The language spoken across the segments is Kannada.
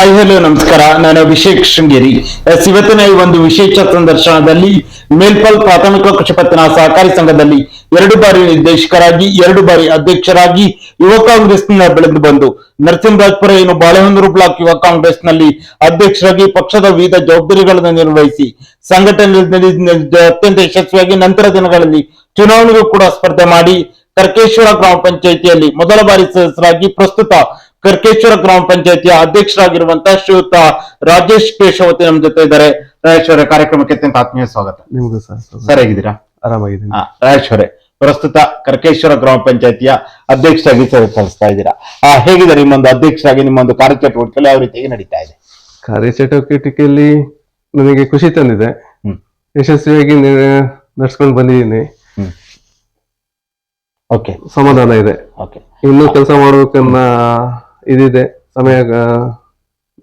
ಹಾಯ್ ಹಲೋ ನಮಸ್ಕಾರ. ನಾನು ಅಭಿಷೇಕ್ ಶೃಂಗೇರಿ. ಎಸ್, ಇವತ್ತಿನ ಈ ಒಂದು ವಿಶೇಷ ಸಂದರ್ಶನದಲ್ಲಿ ಮೇಲ್ಪಲ್ ಪ್ರಾಥಮಿಕ ಕೃಷಿ ಪತ್ತಿನ ಸಹಕಾರಿ ಸಂಘದಲ್ಲಿ ಎರಡು ಬಾರಿ ನಿರ್ದೇಶಕರಾಗಿ ಎರಡು ಬಾರಿ ಅಧ್ಯಕ್ಷರಾಗಿ ಯುವ ಕಾಂಗ್ರೆಸ್ನ ಬೆಳೆದು ಬಂದು ನರಸಿಂಹರಾಜ್ಪುರ ಏನು ಬಾಳೆಹೊನ್ನೂರು ಬ್ಲಾಕ್ ಯುವ ಕಾಂಗ್ರೆಸ್ನಲ್ಲಿ ಅಧ್ಯಕ್ಷರಾಗಿ ಪಕ್ಷದ ವಿವಿಧ ಜವಾಬ್ದಾರಿಗಳನ್ನು ನಿರ್ವಹಿಸಿ ಸಂಘಟನೆ ಅತ್ಯಂತ ಯಶಸ್ವಿಯಾಗಿ ನಂತರ ದಿನಗಳಲ್ಲಿ ಚುನಾವಣೆಗೂ ಕೂಡ ಸ್ಪರ್ಧೆ ಮಾಡಿ ಕರ್ಕೇಶ್ವರ ಗ್ರಾಮ ಪಂಚಾಯಿತಿಯಲ್ಲಿ ಮೊದಲ ಬಾರಿ ಸದಸ್ಯರಾಗಿ ಪ್ರಸ್ತುತ ಕರ್ಕೇಶ್ವರ ಗ್ರಾಮ ಪಂಚಾಯತಿಯ ಅಧ್ಯಕ್ಷರಾಗಿರುವಂತಹ ಶ್ರೀಯುತ ರಾಜೇಶ್ ಕೇಶವತಿ ನಮ್ಮ ಜೊತೆ ಇದ್ದಾರೆ. ರಾಯೇಶ್ವರ ಕಾರ್ಯಕ್ರಮಕ್ಕೆ ಅತ್ಯಂತ ಆತ್ಮೀಯ ಸ್ವಾಗತ. ನಿಮಗೂ ಸರ್ ಸರ್ ಹೇಗಿದ್ದೀರಾ ಆರಾಮಾಗಿದ್ದೀನಿ. ಹಾ, ರಾಜೇಶ್ ಪ್ರಸ್ತುತ ಕರ್ಕೇಶ್ವರ ಗ್ರಾಮ ಪಂಚಾಯತಿಯ ಅಧ್ಯಕ್ಷರಾಗಿ ಸೇವೆ ಸಲ್ಲಿಸ್ತಾ ಇದ್ದೀರಾ? ಆ, ಹೇಗಿದೆ ನಿಮ್ಮೊಂದು ಅಧ್ಯಕ್ಷರಾಗಿ ನಿಮ್ಮೊಂದು ಕಾರ್ಯಚಟುವಟಿಕೆ ಯಾವ ರೀತಿಯಾಗಿ ನಡೀತಾ ಇದೆ? ಕಾರ್ಯಚಟುವಟಿಕೆಯಲ್ಲಿ ನನಗೆ ಖುಷಿ ತಂದಿದೆ. ಯಶಸ್ವಿಯಾಗಿ ನಡ್ಸ್ಕೊಂಡು ಬಂದಿದ್ದೀನಿ. ಓಕೆ. ಸಮಾಧಾನ ಇದೆ. ಓಕೆ. ಇನ್ನೂ ಕೆಲಸ ಮಾಡ್ಬೇಕನ್ನ ಇದಿದೆ. ಸಮಯ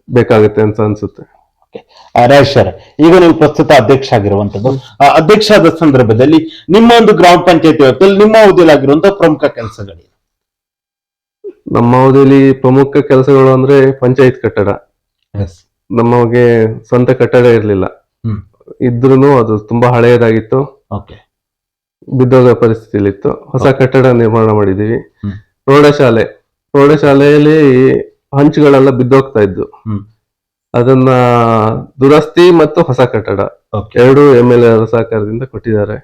ಬೇಕಾಗುತ್ತೆ ಅಂತ ಅನ್ಸುತ್ತೆ. ಅವರೇ ಈಗ ನೀವು ಪ್ರಸ್ತುತ ಅಧ್ಯಕ್ಷ ಆಗಿರುವಂತದ್ದು ಅಧ್ಯಕ್ಷ ಆದ ಸಂದರ್ಭದಲ್ಲಿ ನಿಮ್ಮ ಒಂದು ಗ್ರಾಮ ಪಂಚಾಯತಿ ವ್ಯಾಪ್ತಿಯಲ್ಲಿ ನಿಮ್ಮ ಅವಧಿಯಲ್ಲಾಗಿರುವಂತಹ ಪ್ರಮುಖ ಕೆಲಸಗಳು ನಮ್ಮ ಅವಧಿಯಲ್ಲಿ ಪ್ರಮುಖ ಕೆಲಸಗಳು ಅಂದ್ರೆ ಪಂಚಾಯತ್ ಕಟ್ಟಡ. ನಮಗೆ ಸ್ವಂತ ಕಟ್ಟಡ ಇರಲಿಲ್ಲ. ಇದ್ರೂ ಅದು ತುಂಬಾ ಹಳೆಯದಾಗಿತ್ತು. ಓಕೆ ಬಿದ್ದೋಗ ಪರಿಸ್ಥಿತಿಲಿತ್ತು ಹೊಸ ಕಟ್ಟಡ ನಿರ್ಮಾಣ ಮಾಡಿದೀವಿ. ಪ್ರೌಢಶಾಲೆ. ಪ್ರೌಢಶಾಲೆಯಲ್ಲಿ ಹಂಚುಗಳೆಲ್ಲ ಬಿದ್ದೋಗ್ತಾ ಇದ್ದು. ಅದನ್ನ ದುರಸ್ತಿ ಮತ್ತು ಹೊಸ ಕಟ್ಟಡ. ಎರಡು ಎಂ ಎಲ್ ಸಹಕಾರದಿಂದ ಕೊಟ್ಟಿದ್ದಾರೆ.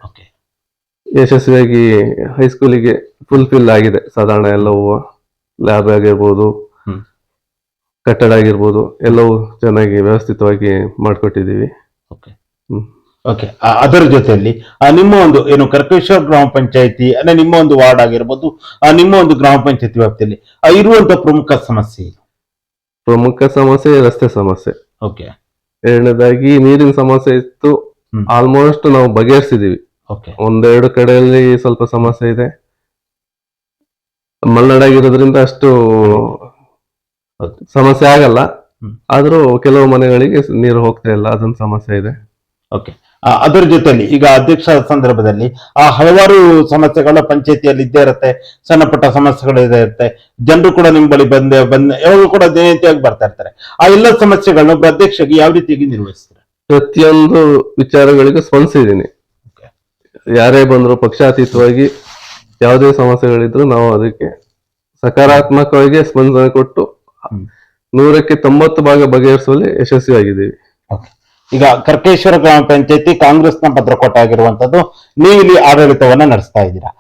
ಯಶಸ್ವಿಯಾಗಿ ಹೈಸ್ಕೂಲಿಗೆ ಫುಲ್ಫಿಲ್ ಆಗಿದೆ. ಸಾಧಾರಣ ಎಲ್ಲವೂ ಲ್ಯಾಬ್ ಆಗಿರ್ಬೋದು. ಕಟ್ಟಡ ಆಗಿರ್ಬೋದು ಎಲ್ಲವೂ ಚೆನ್ನಾಗಿ ವ್ಯವಸ್ಥಿತವಾಗಿ ಮಾಡ್ಕೊಟ್ಟಿದ್ದೀವಿ. ಹ್ಮ್. ಓಕೆ ಅದರ ಜೊತೆಯಲ್ಲಿ ಆ, ನಿಮ್ಮ ಒಂದು ಏನು ಕರ್ಕೇಶ್ವರ ಗ್ರಾಮ ಪಂಚಾಯತಿ ಅಂದ್ರೆ ನಿಮ್ಮ ಒಂದು ವಾರ್ಡ್ ಆಗಿರ್ಬೋದು ಆ, ನಿಮ್ಮ ಒಂದು ಗ್ರಾಮ ಪಂಚಾಯತಿ ವ್ಯಾಪ್ತಿಯಲ್ಲಿ ಆ, ಇರುವಂತ ಪ್ರಮುಖ ಸಮಸ್ಯೆ ಏನು? ಪ್ರಮುಖ ಸಮಸ್ಯೆ ರಸ್ತೆ ಸಮಸ್ಯೆ. ಓಕೆ ಎರಡನೇದಾಗಿ ನೀರಿನ ಸಮಸ್ಯೆ ಇತ್ತು. ಆಲ್ಮೋಸ್ಟ್ ನಾವು ಬಗೆಹರಿಸಿದೀವಿ. ಓಕೆ ಒಂದೆರಡು ಕಡೆಯಲ್ಲಿ ಸ್ವಲ್ಪ ಸಮಸ್ಯೆ ಇದೆ. ಮಲ್ನಾಡಾಗಿರೋದ್ರಿಂದ ಅಷ್ಟು ಸಮಸ್ಯೆ ಆಗಲ್ಲ. ಆದರೂ ಕೆಲವು ಮನೆಗಳಿಗೆ ನೀರು ಹೋಗ್ತಾ ಇಲ್ಲ. ಅದೊಂದು ಸಮಸ್ಯೆ ಇದೆ. ಓಕೆ ಅದರ ಜೊತೆಯಲ್ಲಿ ಈಗ ಅಧ್ಯಕ್ಷ ಸಂದರ್ಭದಲ್ಲಿ ಆ ಹಲವಾರು ಸಮಸ್ಯೆಗಳ ಪಂಚಾಯತಿಯಲ್ಲಿ ಇದ್ದೇ ಇರುತ್ತೆ ಸಣ್ಣ ಪುಟ್ಟ ಸಮಸ್ಯೆಗಳು ಇದೇ ಇರುತ್ತೆ ಜನರು ಕೂಡ ನಿಮ್ಮ ಬಳಿ ಬಂದ ಬಂದ ಯಾವಾಗಲೂ ಕೂಡ ದಿನನಿತ್ಯವಾಗಿ ಬರ್ತಾ ಇರ್ತಾರೆ. ಆ ಎಲ್ಲ ಸಮಸ್ಯೆಗಳನ್ನ ಒಬ್ಬ ಅಧ್ಯಕ್ಷಗೆ ಯಾವ ರೀತಿಯಾಗಿ ನಿರ್ವಹಿಸ್ತಾರೆ? ಪ್ರತಿಯೊಂದು ವಿಚಾರಗಳಿಗೆ ಸ್ಪಂದಿಸಿದ್ದೀನಿ. ಯಾರೇ ಬಂದ್ರು ಪಕ್ಷಾತೀತವಾಗಿ ಯಾವುದೇ ಸಮಸ್ಯೆಗಳಿದ್ರು ನಾವು ಅದಕ್ಕೆ ಸಕಾರಾತ್ಮಕವಾಗಿ ಸ್ಪಂದನೆ ಕೊಟ್ಟು. ನೂರಕ್ಕೆ ತೊಂಬತ್ತು ಭಾಗ ಬಗೆಹರಿಸುವಲ್ಲಿ ಯಶಸ್ವಿಯಾಗಿದ್ದೀವಿ. ಈಗ ಕರ್ಕೇಶ್ವರ ಗ್ರಾಮ ಪಂಚಾಯತಿ ಕಾಂಗ್ರೆಸ್ನ ಪತ್ರ ಆಗಿರುವಂತದ್ದು ನೀವು ಇಲ್ಲಿ ಆಡಳಿತವನ್ನ ನಡೆಸ್ತಾ ಇದ್ದೀರಾ?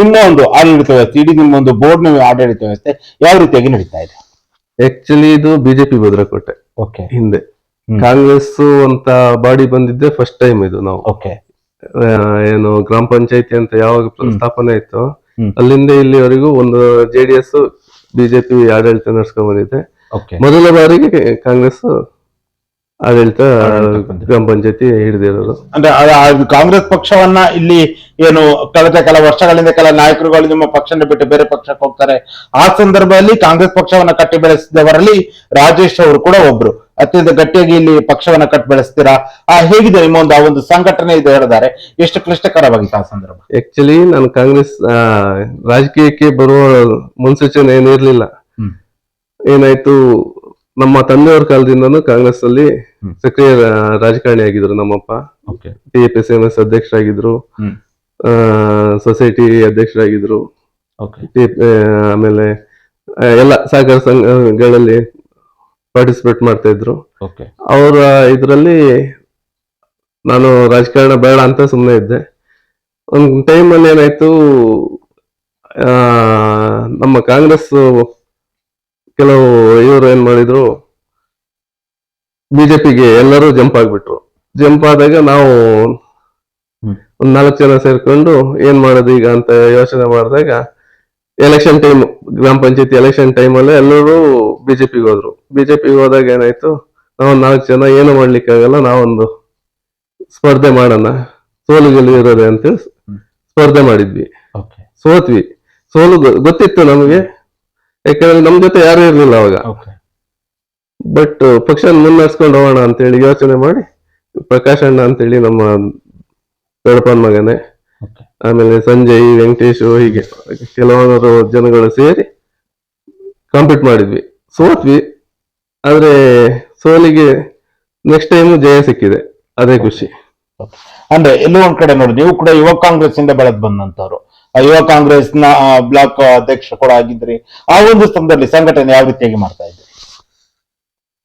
ನಿಮ್ಮ ಒಂದು ಆಡಳಿತ ವ್ಯವಸ್ಥೆ ಇಡೀ ನಿಮ್ಮ ಒಂದು ಬೋರ್ಡ್ ಆಡಳಿತ ವ್ಯವಸ್ಥೆ ಯಾವ ರೀತಿಯಾಗಿ ನಡೀತಾ ಇದೆ? ಆಕ್ಚುಲಿ ಇದು ಬಿಜೆಪಿ ಭದ್ರಕೋಟೆ. ಓಕೆ ಹಿಂದೆ. ಕಾಂಗ್ರೆಸ್ ಅಂತ ಬಾಡಿ ಬಂದಿದ್ದೆ ಫಸ್ಟ್ ಟೈಮ್ ಇದು ನಾವು. ಓಕೆ ಏನು ಗ್ರಾಮ ಪಂಚಾಯತಿ ಅಂತ ಯಾವಾಗ. ಸ್ಥಾಪನೆ ಆಯ್ತು ಅಲ್ಲಿಂದ ಇಲ್ಲಿವರೆಗೂ ಒಂದು ಜೆಡಿಎಸ್ ಬಿಜೆಪಿ ಆಡಳಿತ ನಡೆಸ್ಕೊಂಡ್ ಬಂದಿದೆ ಮೊದಲ ಬಾರಿಗೆ ಕಾಂಗ್ರೆಸ್ ಆಡಳಿತ. ಗ್ರಾಮ ಪಂಚಾಯತಿ ಹಿಡಿದಿರೋದು ಅಂದ್ರೆ ಕಾಂಗ್ರೆಸ್ ಪಕ್ಷವನ್ನ ಇಲ್ಲಿ ಏನು ಕಳೆದ ಕೆಲ ವರ್ಷಗಳಿಂದ ಕೆಲ ನಾಯಕರುಗಳು ನಿಮ್ಮ ಪಕ್ಷನ ಬಿಟ್ಟು ಬೇರೆ ಪಕ್ಷಕ್ಕೆ ಹೋಗ್ತಾರೆ. ಆ ಸಂದರ್ಭದಲ್ಲಿ ಕಾಂಗ್ರೆಸ್ ಪಕ್ಷವನ್ನ ಕಟ್ಟಿ ಬೆಳೆಸಿದವರಲ್ಲಿ ರಾಜೇಶ್ ಅವರು ಕೂಡ ಒಬ್ರು. ಅತ್ಯಂತ ಗಟ್ಟಿಯಾಗಿ ಇಲ್ಲಿ ಪಕ್ಷವನ್ನ ಕಟ್ಟಿ ಬೆಳೆಸ್ತೀರಾ? ಆ ಹೇಗಿದೆ ನಿಮ್ಮ ಒಂದು ಆ ಒಂದು ಸಂಘಟನೆ ಇದು ಹೇಳಿದ್ದಾರೆ. ಎಷ್ಟು ಕ್ಲಿಷ್ಟಕರವಾಗಿತ್ತು ಆ ಸಂದರ್ಭ? ಆಕ್ಚುಲಿ ನಾನು ಕಾಂಗ್ರೆಸ್ ಆ, ರಾಜಕೀಯಕ್ಕೆ ಬರುವ ಮುನ್ಸೂಚನೆ ಏನಿರ್ಲಿಲ್ಲ. ಏನಾಯ್ತು? ನಮ್ಮ ತಂದೆಯವ್ರ ಕಾಲದಿಂದನೂ ಕಾಂಗ್ರೆಸ್ ಅಲ್ಲಿ ಸಕ್ರಿಯ ರಾಜಕಾರಣಿ ಆಗಿದ್ರು ನಮ್ಮಪ್ಪ. Okay. T A S M S ಅಧ್ಯಕ್ಷರಾಗಿದ್ರು. ಹ್ಮ್. ಸೊಸೈಟಿ ಅಧ್ಯಕ್ಷರಾಗಿದ್ರು. ಓಕೆ. ಟಿ- ಆ, ಆಮೇಲೆ ಆ, ಎಲ್ಲ ಸಹಕಾರ ಸಂಘಗಳಲ್ಲಿ ಪಾರ್ಟಿಸಿಪೇಟ್ ಮಾಡ್ತಾ ಇದ್ರು. ಓಕೆ. ಅವರ ಇದರಲ್ಲಿ ನಾನು ರಾಜಕಾರಣ ಬೇಡ ಅಂತ ಸುಮ್ಮನೆ ಇದ್ದೆ. ಒಂದು ಟೈಮಲ್ಲಿ ಏನಾಯ್ತು ಆ, ನಮ್ಮ ಕಾಂಗ್ರೆಸ್ ಕೆಲವು ಇವರು ಏನ್ ಮಾಡಿದ್ರು ಬಿಜೆಪಿಗೆ ಎಲ್ಲರೂ ಜಂಪ್ ಆಗ್ಬಿಟ್ರು. ಜಂಪ್ ಆದಾಗ ನಾವು. ಒಂದ್ ನಾಲ್ಕು ಜನ ಸೇರ್ಕೊಂಡು ಏನ್ ಮಾಡೋದು ಈಗ ಅಂತ ಯೋಚನೆ ಮಾಡಿದಾಗ ಎಲೆಕ್ಷನ್ ಟೈಮ್ ಗ್ರಾಮ ಪಂಚಾಯತಿ ಎಲೆಕ್ಷನ್ ಟೈಮಲ್ಲಿ ಎಲ್ಲರೂ ಬಿಜೆಪಿಗೆ ಹೋದ್ರು. ಬಿಜೆಪಿಗೆ ಹೋದಾಗ ಏನಾಯ್ತು ನಾವು ನಾಲ್ಕು ಜನ ಏನು ಮಾಡ್ಲಿಕ್ಕಾಗಲ್ಲ ನಾವೊಂದು ಸ್ಪರ್ಧೆ ಮಾಡೋಣ ಸೋಲು ಗೆಲುವು ಇರೋದೆ ಅಂತೇಳಿ ಹ್ಮ್. ಸ್ಪರ್ಧೆ ಮಾಡಿದ್ವಿ. ಸೋತ್ವಿ. ಸೋಲು ಗೊತ್ತಿತ್ತು ನಮಗೆ. ಯಾಕಂದ್ರೆ ನಮ್ ಜೊತೆ ಯಾರು ಇರ್ಲಿಲ್ಲ ಅವಾಗ. ಬಟ್ ಪಕ್ಷ ಮುನ್ನಡೆಸ್ಕೊಂಡು ಹೋಗೋಣ ಅಂತೇಳಿ ಯೋಚನೆ ಮಾಡಿ ಪ್ರಕಾಶ್ ಅಣ್ಣ ಅಂತೇಳಿ ನಮ್ಮ ದೊಡ್ಡಪ್ಪನ ಮಗನೇ. ಆಮೇಲೆ ಸಂಜಯ್ ವೆಂಕಟೇಶ್ ಹೀಗೆ ಕೆಲವರು ಜನಗಳು ಸೇರಿ ಕಾಂಪೀಟ್ ಮಾಡಿದ್ವಿ. ಸೋತ್ವಿ. ಆದ್ರೆ ಸೋಲಿಗೆ ನೆಕ್ಸ್ಟ್ ಟೈಮ್ ಜಯ ಸಿಕ್ಕಿದೆ. ಅದೇ ಖುಷಿ. ಅಂದ್ರೆ ಎಲ್ಲೋ ಒಂದ್ ಕಡೆ ನೋಡಿ ನೀವು ಕೂಡ ಯುವ ಕಾಂಗ್ರೆಸ್ ಇಂದ ಬೆಳೆದ್ ಬಂದಂತವ್ರು. ಯುವ ಕಾಂಗ್ರೆಸ್ನ ಬ್ಲಾಕ್ ಅಧ್ಯಕ್ಷ ಕೂಡ ಆಗಿದ್ರಿ. ಆ ಒಂದು ಸ್ಥಳದಲ್ಲಿ ಸಂಘಟನೆ ಯಾವ ರೀತಿಯಾಗಿ ಮಾಡ್ತಾ ಇದ್ರಿ